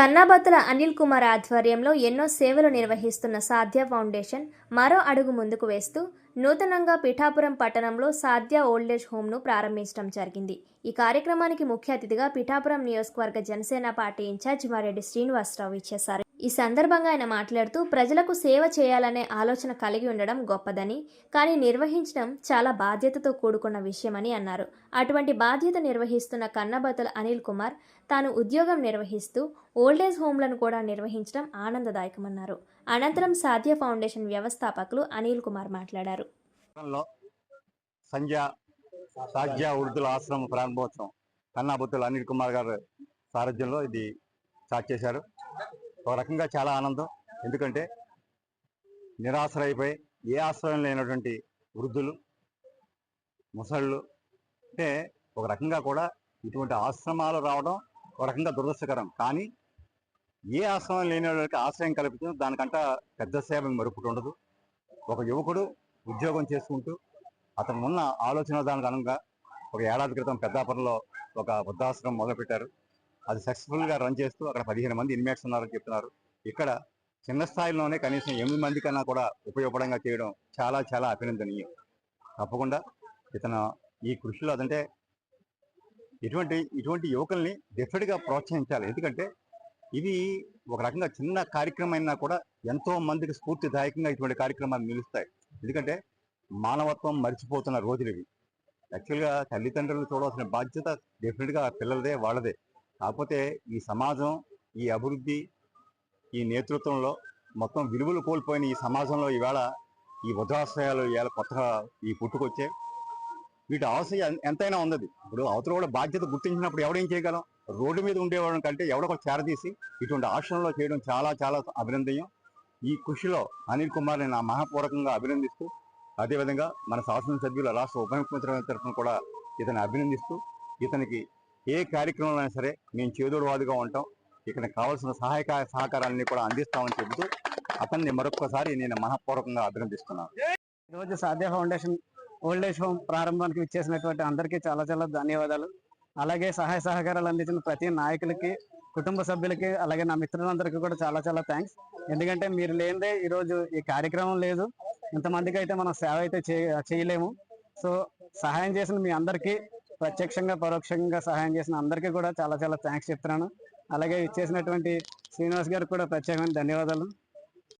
కన్నాబత్తుల అనిల్ కుమార్ ఆధ్వర్యంలో ఎన్నో సేవలు నిర్వహిస్తున్న సాధ్య ఫౌండేషన్ మరో అడుగు ముందుకు వేస్తూ నూతనంగా పిఠాపురం పట్టణంలో సాధ్య ఓల్డేజ్ హోమ్ను ప్రారంభించడం జరిగింది. ఈ కార్యక్రమానికి ముఖ్య అతిథిగా పిఠాపురం నియోజకవర్గ జనసేన పార్టీ ఇన్ఛార్జ్ మారెడ్డి శ్రీనివాసరావు ఇచ్చేశారు ఈ సందర్భంగా ఆయన మాట్లాడుతూ ప్రజలకు సేవ చేయాలనే ఆలోచన కలిగి ఉండడం గొప్పదని కానీ నిర్వహించడం చాలా బాధ్యతతో కూడుకున్న విషయమని అన్నారు. అటువంటి బాధ్యత నిర్వహిస్తున్న కన్నబతుల అనిల్ కుమార్ తాను ఉద్యోగం నిర్వహిస్తూ ఓల్డేజ్ హోమ్లను కూడా నిర్వహించడం ఆనందదాయకమన్నారు. అనంతరం సాధ్య ఫౌండేషన్ వ్యవస్థాపకులు అనిల్ కుమార్ మాట్లాడారు. సంధ్య సాధ్య వృద్ధుల ఆశ్రమం ప్రారంభోత్సవం కన్నాబుత్తుల అనిల్ కుమార్ గారు సారథ్యంలో ఇది స్టార్ట్ చేశారు. ఒక రకంగా చాలా ఆనందం. ఎందుకంటే నిరాశ్రయపై ఏ ఆశ్రయం లేనటువంటి వృద్ధులు ముసళ్ళు అంటే ఒక రకంగా కూడా ఇటువంటి ఆశ్రమాలు రావడం ఒక రకంగా దురదృష్టకరం. కానీ ఏ ఆశ్రమం లేని వాళ్ళకి ఆశ్రయం కల్పించడం దానికంట పెద్ద సేవ మరొకటి ఉండదు. ఒక యువకుడు ఉద్యోగం చేసుకుంటూ అతను ఉన్న ఆలోచన దానికి అనుగుణంగా ఒక ఏడాది క్రితం పెద్దాపురంలో ఒక వృద్ధాశ్రమం మొదలుపెట్టారు. అది సక్సెస్ఫుల్గా రన్ చేస్తూ అక్కడ పదిహేను మంది ఇన్మేట్స్ ఉన్నారని చెప్తున్నారు. ఇక్కడ చిన్న స్థాయిలోనే కనీసం ఎనిమిది మంది కన్నా కూడా ఉపయోగపడంగా చేయడం చాలా చాలా అభినందనీయం. తప్పకుండా ఇతను ఈ కృషిలో అదంటే ఇటువంటి ఇటువంటి యువకుల్ని డెఫినెట్గా ప్రోత్సహించాలి. ఎందుకంటే ఇది ఒక రకంగా చిన్న కార్యక్రమం అయినా కూడా ఎంతో మందికి స్ఫూర్తిదాయకంగా ఇటువంటి కార్యక్రమాలు నిలుస్తాయి. ఎందుకంటే మానవత్వం మర్చిపోతున్న రోజులు ఇవి. యాక్చువల్గా తల్లిదండ్రులు చూడవలసిన బాధ్యత డెఫినెట్గా పిల్లలదే వాళ్ళదే. కాకపోతే ఈ సమాజం ఈ అభివృద్ధి ఈ నేతృత్వంలో మొత్తం విలువలు కోల్పోయిన ఈ సమాజంలో ఈవేళ ఈ వృద్ధాశ్రయాలు ఇవాళ కొత్తగా ఈ పుట్టుకొచ్చాయి వీటి అవసరం ఎంతైనా ఉన్నది. ఇప్పుడు అవతల కూడా బాధ్యత గుర్తించినప్పుడు ఎవడేం చేయగలం? రోడ్డు మీద ఉండేవాళ్ళం కంటే ఎవడో చేరదీసి ఇటువంటి ఆశ్రమంలో చేయడం చాలా చాలా అభినందనీయం. ఈ కృషిలో అనిల్ కుమార్ని నా మహాపూర్వకంగా అభినందిస్తూ అదేవిధంగా మన శాసనసభ్యుల రాష్ట్ర ఉప ముఖ్యమంత్రి తరఫున కూడా ఇతను అభినందిస్తూ ఇతనికి ఏ కార్యక్రమంలో అయినా సరే మేము చేదోడువాదుగా ఉంటాం. ఇక్కడ కావాల్సిన సహాయక సహకారాన్ని కూడా అందిస్తామని చెబుతూ అతన్ని మరొకసారి నేను మనఃపూర్వకంగా అభినందిస్తున్నాను. ఈరోజు సాధ్య ఫౌండేషన్ ఓల్డ్ ఏజ్ హోమ్ ప్రారంభానికి ఇచ్చేసినటువంటి అందరికీ చాలా చాలా ధన్యవాదాలు. అలాగే సహాయ సహకారాలు అందించిన ప్రతి నాయకులకి కుటుంబ సభ్యులకి అలాగే నా మిత్రులందరికీ కూడా చాలా చాలా థ్యాంక్స్. ఎందుకంటే మీరు లేనిదే ఈరోజు ఈ కార్యక్రమం లేదు. ఇంతమందికి అయితే మనం సేవ అయితే చేయ- చేయలేము. సో సహాయం చేసిన మీ అందరికీ ప్రత్యక్షంగా పరోక్షంగా సహాయం చేసిన అందరికీ కూడా చాలా చాలా థ్యాంక్స్ చెప్తున్నాను. అలాగే ఇచ్చేసినటువంటి శ్రీనివాస్ గారికి కూడా ప్రత్యేకమైన ధన్యవాదాలు.